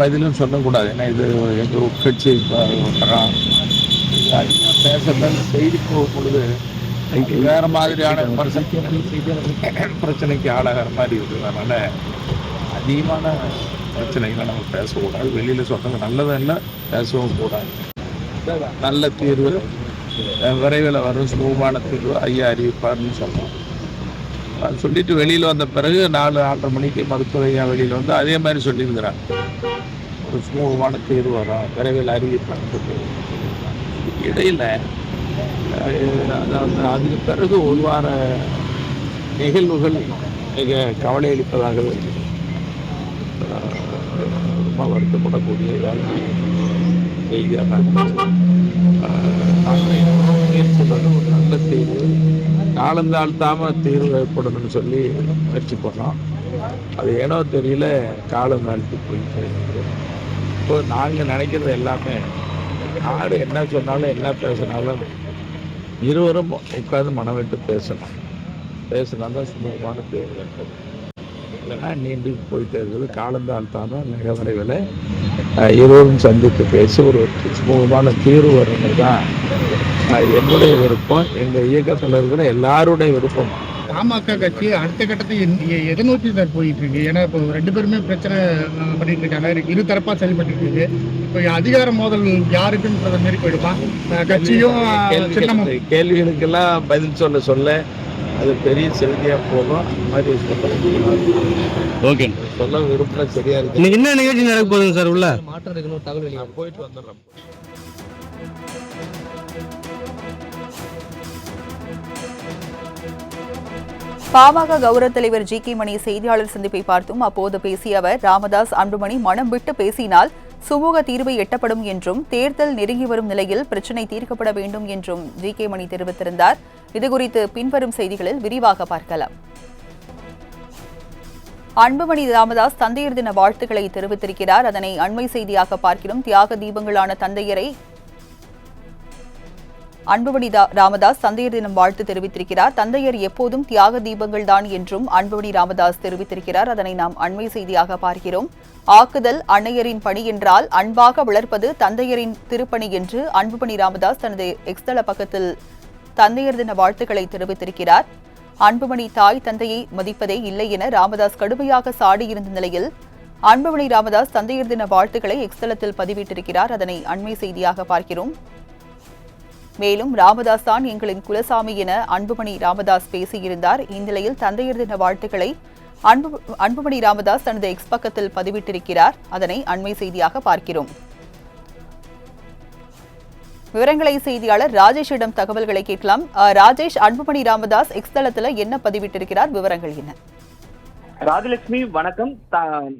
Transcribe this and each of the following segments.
பதிலும் சொல்லக்கூடாது. ஏன்னா இது எங்கள் உட்கட்சி வரான் அதிகமாக பேசுறது செய்தி போகும் பொழுது இது வேற மாதிரியான பிரச்சனை பிரச்சனைக்கு ஆளாகிற மாதிரி இருக்குது அதனால அதிகமான பிரச்சனைகளை நம்ம பேசக்கூடாது. வெளியில் சொல்றது நல்லதும் இல்லை பேசவும் கூடாது. நல்ல தீர்வு விரைவில் வரும் சுகமான தீர்வு ஐயா அறிவிப்பார்னு சொன்னோம் சொல்லிட்டு வெளியில் வந்த பிறகு நாலு ஆறரை மணிக்கு மருத்துவ ஐயா வெளியில் வந்து அதே மாதிரி சொல்லியிருக்கிறாங்க சுமூகமான தீர்வு வரும் விரைவில் அறிவிப்பாங்க இடையில் அதாவது அதுக்கு பிறகு ஒரு வார நிகழ்வுகள் மிக கவலை அளிப்பதாக ரொம்ப வருத்தப்படக்கூடிய செய்தியாக சொல்றது ஒரு நல்ல தீர்வு காலந்தாழ்த்தாமல் தீர்வு ஏற்படணும்னு சொல்லி முயற்சி பண்ணோம். அது ஏனோ தெரியல காலம் தாழ்த்தி போயிட்டு இருக்கு. இப்போ நாங்கள் நினைக்கிறது எல்லாமே யார் என்ன சொன்னாலும் என்ன பேசினாலும் இருவரும் உட்கார்ந்து மனம் விட்டு பேசணும். பேசினா தான் சுமூகமான தேர்வு இல்லைன்னா நீண்டு போயிட்டே இருக்குது காலந்தாழ்த்தாம மிக விரைவில் இருவரும் சந்தித்து பேசி ஒரு சுமூகமான தீர்வு வரணும் தான் என்னுடைய விருப்பம். எங்கள் இயக்கத்தில் இருக்கிற எல்லாருடைய விருப்பம். பாமக கட்சி அடுத்த கட்டத்தை எதை நோக்கி சார் போயிட்டு இருக்கு ஏன்னா இப்போ ரெண்டு பேருமே பிரச்சனை பண்ணிட்டு இருக்காங்க. இரு தரப்பா செயல்பட்டு இருக்கு. இப்போ அதிகார மோதல் யாருக்குன்ற மாதிரி போயிடுமா? கட்சியும் கேள்விகளுக்கெல்லாம் பதில் சொல்ல சொல்ல அது பெரிய செய்தியா போகும். அந்த மாதிரி சொல்ல ஓகே. சொல்ல விருப்பம் சரியா இருக்கு. என்ன நிகழ்ச்சி நடக்க போகுதுங்க சார் உள்ள? மாற்றம் இருக்கணும் தகவல் நான் போயிட்டு வந்துடுறேன். பாமக கௌரவ தலைவர் ஜி கே மணி செய்தியாளர் சந்திப்பை பார்த்தும் அப்போது பேசிய அவர் ராமதாஸ் அன்புமணி மனம் விட்டு பேசினால் சுமூக தீர்வு எட்டப்படும் என்றும் தேர்தல் நெருங்கி வரும் நிலையில் பிரச்சினை தீர்க்கப்பட வேண்டும் என்றும் ஜி கே மணி தெரிவித்திருந்தார். இதுகுறித்து பின்வரும் செய்திகளில் விரிவாக பார்க்கலாம். அன்புமணி ராமதாஸ் தந்தையர் தின வாழ்த்துக்களை தெரிவித்திருக்கிறார். அதனை அண்மை செய்தியாக பார்க்கிறோம். தியாக தீபங்களான தந்தையரை அன்புமணி ராமதாஸ் தந்தையர் தினம் வாழ்த்து தெரிவித்திருக்கிறார். தந்தையர் எப்போதும் தியாக தீபங்கள் தான் என்றும் அன்புமணி ராமதாஸ் தெரிவித்திருக்கிறார். அதனை நாம் அண்மை செய்தியாக பார்க்கிறோம். ஆக்குதல் அன்னையரின் பணி என்றால் அன்பாக வளர்ப்பது தந்தையரின் திருப்பணி என்று அன்புமணி ராமதாஸ் தனது எக்ஸ்தல பக்கத்தில் தந்தையர் தின வாழ்த்துக்களை தெரிவித்திருக்கிறார். அன்புமணி தாய் தந்தையை மதிப்பதே இல்லை என ராமதாஸ் கடுமையாக சாடியிருந்த நிலையில் அன்புமணி ராமதாஸ் தந்தையர் தின வாழ்த்துக்களை எக்ஸ்தலத்தில் பதிவிட்டிருக்கிறார். அதனை அண்மை செய்தியாக பார்க்கிறோம். மேலும் ராமதாஸ் தான் எங்களின் குலசாமி என அன்புமணி ராமதாஸ் பேசியிருந்தார். இந்நிலையில் தந்தையர் தின வாழ்த்துக்களை அன்பு அன்புமணி ராமதாஸ் தனது எக்ஸ் பக்கத்தில் பதிவிட்டிருக்கிறார். அதனை அண்மை செய்தியாக பார்க்கிறோம். விவரங்களை செய்தியாளர் ராஜேஷிடம் தகவல்களை கேட்கலாம். அஹ், ராஜேஷ் அன்புமணி ராமதாஸ் எக்ஸ் தளத்துல என்ன பதிவிட்டிருக்கிறார்? விவரங்கள் என்ன? ராஜலட்சுமி வணக்கம்.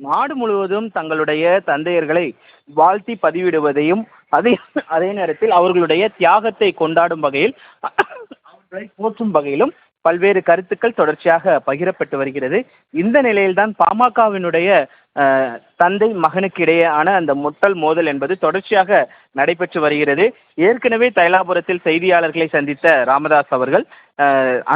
நாடு முழுவதும் தங்களுடைய தந்தையர்களை வாழ்த்தி பதிவிடுவதையும் அதே அதே நேரத்தில் அவர்களுடைய தியாகத்தை கொண்டாடும் வகையில் அவர்களை போற்றும் வகையிலும் பல்வேறு கருத்துக்கள் தொடர்ச்சியாக பகிரப்பட்டு வருகிறது. இந்த நிலையில்தான் பாமகவினுடைய தந்தை மகனுக்கு இடையேயான அந்த முட்டல் மோதல் என்பது தொடர்ச்சியாக நடைபெற்று வருகிறது. ஏற்கனவே தைலாபுரத்தில் செய்தியாளர்களை சந்தித்த ராமதாஸ் அவர்கள்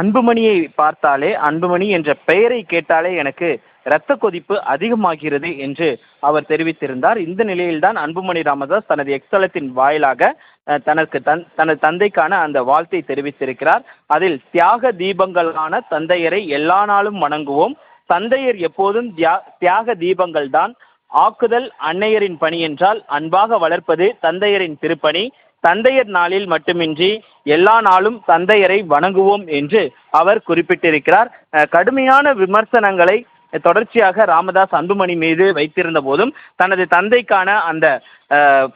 அன்புமணியை பார்த்தாலே அன்புமணி என்ற பெயரை கேட்டாலே எனக்கு இரத்த கொதிப்பு அதிகமாகிறது என்று அவர் தெரிவித்திருந்தார். இந்த நிலையில்தான் அன்புமணி ராமதாஸ் தனது எக்ஸலத்தின் வாயிலாக தனக்கு தன் தனது தந்தைக்கான அந்த வாழ்த்தை தெரிவித்திருக்கிறார். அதில் தியாக தீபங்களான தந்தையரை எல்லா நாளும் வணங்குவோம். தந்தையர் எப்போதும் தியா- தியாக தீபங்கள் தான் ஆக்குதல் அன்னையரின் பணி என்றால் அன்பாக வளர்ப்பது தந்தையரின் திருப்பணி. தந்தையர் நாளில் மட்டுமின்றி எல்லா நாளும் தந்தையரை வணங்குவோம் என்று அவர் குறிப்பிட்டிருக்கிறார். கடுமையான விமர்சனங்களை தொடர்ச்சியாக ராமதாஸ் அன்புமணி மீது வைத்திருந்த போதும் தனது தந்தைக்கான அந்த அஹ்,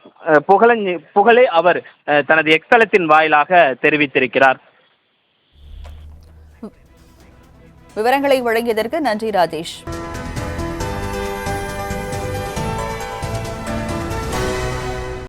புகழ புகழை அவர் தனது எக்ஸலத்தின் வாயிலாக தெரிவித்திருக்கிறார். விவரங்களை வழங்கியதற்கு நன்றி ராஜேஷ்.